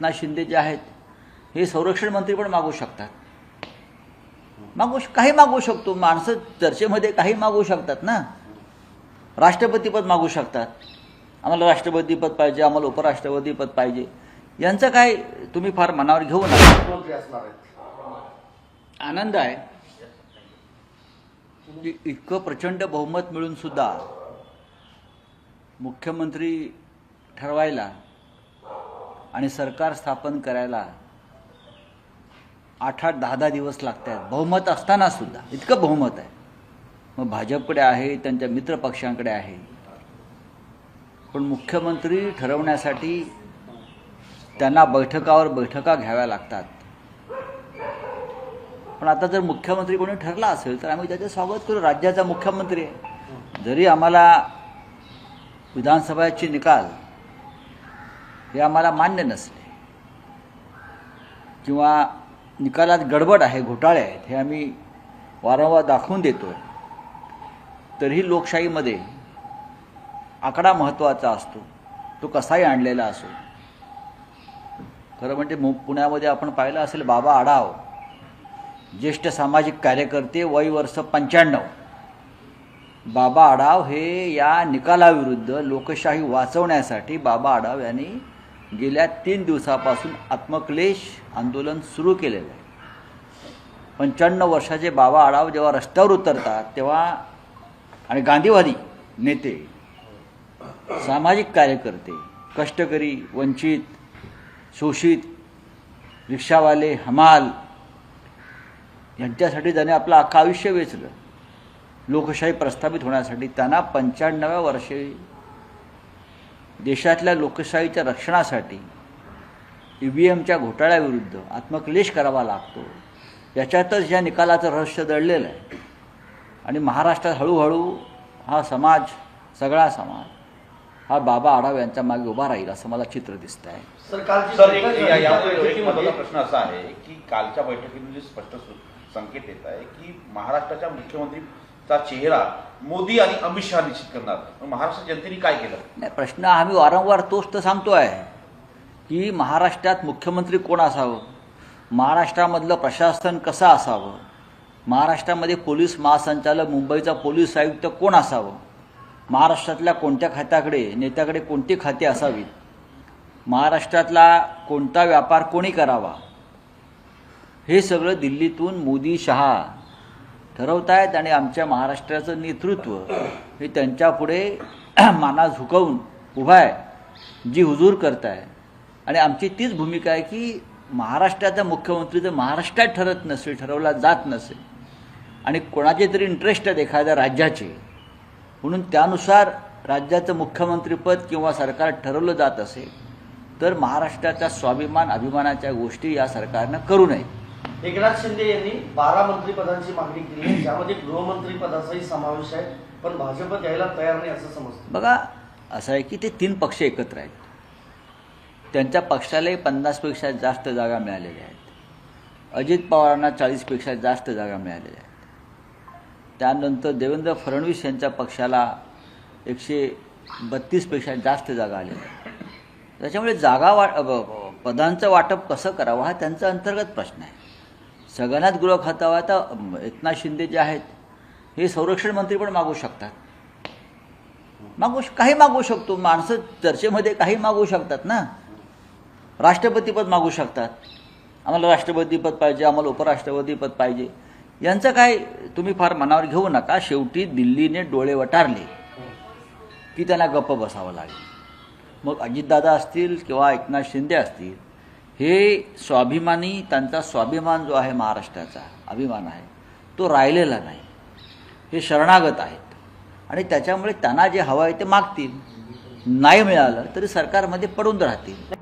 एकनाथ शिंदे जे आहेत हे संरक्षण मंत्री पण मागू शकतात. मागू श- काही मागू शकतो. माणसं चर्चेमध्ये काही मागू शकतात ना. राष्ट्रपतीपद मागू शकतात. आम्हाला राष्ट्रपतीपद पाहिजे आम्हाला उपराष्ट्रपतीपद पाहिजे. यांचं काय तुम्ही फार मनावर घेऊ नका. आनंद आहे. इतकं प्रचंड बहुमत मिळून सुद्धा मुख्यमंत्री ठरवायला आणि सरकार स्थापन करायला आठ आठ दहा दहा दिवस लागत आहेत बहुमत असताना सुद्धा. इतकं बहुमत आहे. मग भाजपकडे आहे त्यांच्या मित्रपक्षांकडे आहे. पण मुख्यमंत्री ठरवण्यासाठी त्यांना बैठकावर बैठका घ्याव्या लागतात. पण आता जर मुख्यमंत्री कोणी ठरला असेल तर आम्ही त्याचं स्वागत करू. राज्याचा मुख्यमंत्री आहे. जरी आम्हाला विधानसभाचे निकाल हे आम्हाला मान्य नसले. किंवा निकालात गडबड आहे घोटाळे आहेत हे आम्ही वारंवार दाखवून देतो आहे तरीही लोकशाहीमध्ये आकडा महत्त्वाचा असतो तो कसाही आणलेला असो. खरं म्हणजे मु पुण्यामध्ये आपण पाहिलं असेल बाबा आढाव ज्येष्ठ सामाजिक कार्यकर्ते वय वर्ष पंच्याण्णव. बाबा आढाव हे या निकालाविरुद्ध लोकशाही वाचवण्यासाठी बाबा आढाव यांनी गेल्या तीन दिवसापासून आत्मक्लेश आंदोलन सुरू केलेलं आहे. पंच्याण्णव वर्षाचे बाबा आढाव जेव्हा रस्त्यावर उतरतात तेव्हा आणि गांधीवादी नेते सामाजिक कार्यकर्ते कष्टकरी वंचित शोषित रिक्षावाले हमाल यांच्यासाठी त्याने आपलं अख्खं आयुष्य वेचलं. लोकशाही प्रस्थापित होण्यासाठी त्यांना पंच्याण्णव्या वर्षी देशातल्या लोकशाहीच्या रक्षणासाठी ई व्ही एमच्या घोटाळ्याविरुद्ध आत्मक्लेश करावा लागतो. याच्यातच या निकालाचं रहस्य दडलेलं आहे. आणि महाराष्ट्रात हळूहळू हा समाज सगळा समाज हा बाबा आढाव यांच्या मागे उभा राहील असं मला चित्र दिसतं आहे प्रश्न असा आहे की कालच्या बैठकीमध्ये स्पष्ट संकेत येत आहे की महाराष्ट्राच्या चा चेहरा मोदी आणि अमित शहा निश्चित करणार. महाराष्ट्र जनतेने काय केलं? नाही प्रश्न आम्ही वारंवार तोच तर सांगतो आहे की महाराष्ट्रात मुख्यमंत्री कोण असावं? महाराष्ट्रामधलं प्रशासन कसं असावं? महाराष्ट्रामध्ये पोलीस महासंचालक मुंबईचा पोलीस आयुक्त कोण असावं? महाराष्ट्रातल्या कोणत्या खात्याकडे नेत्याकडे कोणती खाती असावीत? महाराष्ट्रातला कोणता व्यापार कोणी करावा? हे सगळं दिल्लीतून मोदी शहा ठरवत आहेत आणि आमच्या महाराष्ट्राचं नेतृत्व हे त्यांच्यापुढे माना झुकवून उभा आहे जी हुजूर करत आहे आणि आमची तीच भूमिका आहे की महाराष्ट्राचा मुख्यमंत्री जर महाराष्ट्रात ठरत नसेल ठरवला जात नसेल आणि कोणाचे तरी इंटरेस्ट आहेत एखाद्या राज्याचे म्हणून त्यानुसार राज्याचं मुख्यमंत्रीपद किंवा सरकार ठरवलं जात असेल तर महाराष्ट्राचा स्वाभिमान अभिमानाच्या गोष्टी या सरकारनं करू नयेत. एकनाथ शिंदे यांनी बारा मंत्रिपदांची मागणी केली आहे. ज्यामध्ये गृहमंत्री पदाचाही समावेश आहे पण भाजप द्यायला तयार नाही असं समजतं. बघा असं आहे की ते तीन पक्ष एकत्र आहेत. त्यांच्या पक्षालाही पन्नासपेक्षा जास्त जागा मिळालेल्या आहेत. अजित पवारांना चाळीसपेक्षा जास्त जागा मिळालेल्या आहेत. त्यानंतर देवेंद्र फडणवीस यांच्या पक्षाला एकशे बत्तीसपेक्षा जास्त जागा आलेल्या आहेत. त्याच्यामुळे जागा वा पदांचं वाटप कसं करावं हा त्यांचा अंतर्गत प्रश्न आहे. सगळ्यांनाच गृह खातं हवं तर एकनाथ शिंदे जे आहेत हे संरक्षण मंत्री पण मागू शकतात. मागू श- काही मागू शकतो. माणसं चर्चेमध्ये काही मागू शकतात ना. राष्ट्रपतीपद मागू शकतात. आम्हाला राष्ट्रपतीपद पाहिजे आम्हाला उपराष्ट्रपतीपद पाहिजे. यांचं काय तुम्ही फार मनावर घेऊ नका. शेवटी दिल्लीने डोळे वटारले की त्यांना गप्प बसावं लागेल. मग अजितदादा असतील किंवा एकनाथ शिंदे असतील हे स्वाभिमानी त्यांचा स्वाभिमान जो आहे महाराष्ट्राचा अभिमान आहे तो राहिलेला नाही. हे शरणागत आहेत. आणि त्याच्यामुळे त्यांना जे हवं आहे ते मागतील. नाही मिळालं तरी सरकारमध्ये पडून राहतील.